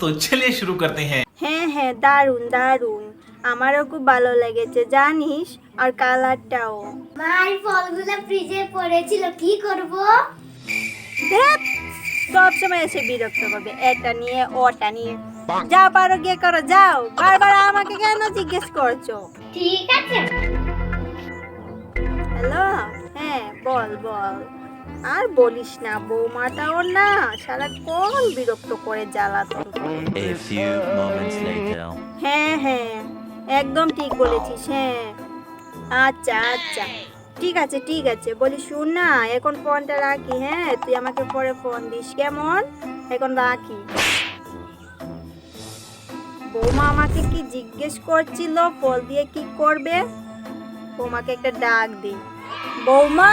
তো চলে শুরু করতে হ্যাঁ। হ্যাঁ হ্যাঁ দারুণ দারুণ আমারও খুব ভালো লেগেছে জানিস? আর কালারটাও মার ফলগুলো ফ্রিজে পড়েছিল কি করব? সব সময় এসে বিরক্ত করবে এটা নিয়ে ওটা নিয়ে। যা পারো গিয়ে করো যাও। বারবার আমাকে কেন জিজ্ঞেস করছ? ঠিক আছে। হ্যালো? হ্যাঁ বল বল। আর বলিস না বৌমাটাও না সারাক্ষণ বিরক্ত করে জ্বালাতন later. হ্যাঁ হ্যাঁ একদম ঠিক বলেছিস হ্যাঁ। আচ্ছা আচ্ছা ঠিক আছে ঠিক আছে বলি শুন না এখন ফোনটা রাখি হ্যাঁ তুই আমাকে পরে ফোন দিস কেমন? এখন রাখি। বৌমা আমাকে কি জিজ্ঞেস করছিল ফল দিয়ে কি করবে? বৌমাকে একটা ডাক দি বৌমা!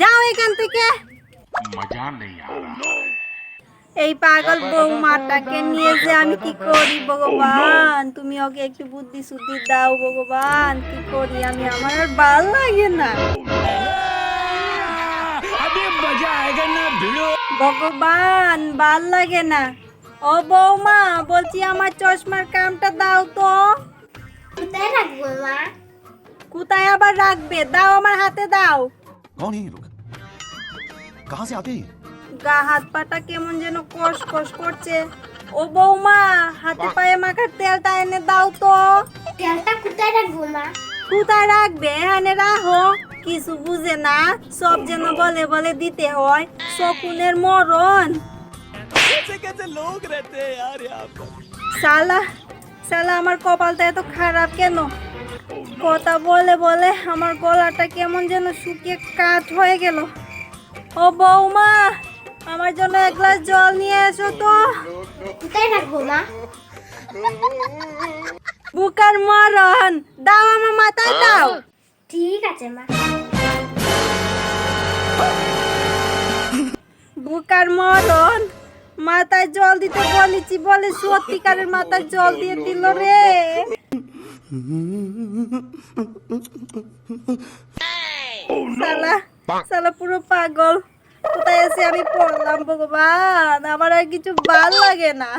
যাও এখান থেকে। এই পাগল বৌমাটাকে নিয়ে যে আমি কি করি ভগবান? তুমি ওকে একটু বুদ্ধি শুদ্ধি দাও ভগবান। কি করি আমি? আমার আর ভালো লাগে না। ভগবান ভালো লাগে না। ও বৌমা বলছি আমার চশমার কামটা দাও তো। কোথায় আবার রাখবে? দাও আমার হাতে দাও। कहाँ से आते हैं গা হাত পাটা কেমন যেন কষ কষ করছে ও বৌমা হাতে পায়ে মাখার তেলটা এনে দাও তো তেলটা কোথায় রাখবো মা কোথায় রাখবে এখানে রাখো কিছু বুঝে না সব যেন বলে বলে দিতে হয় শকুনের মরণ সালা সালা আমার কপালটা এত খারাপ কেন কথা বলে বলে আমার গলাটা কেমন যেন শুকিয়ে কাঠ হয়ে গেল ও বৌমা আমার জন্য এক গ্লাস জল নিয়ে এসো তো। কোথায় রাখব মা? বুকার মরণ দাও আমার মাথায় দাও। ঠিক আছে মা। বুকার মরণ মাথায় জল দিতে বলেছি বলে সত্যিকারের মাথায় জল দিয়ে দিল রে। সালা সালা পুরো পাগল। কোথায় আছে? আমি পড়লাম ভগবান। আমার আর কিছু ভালো লাগে না।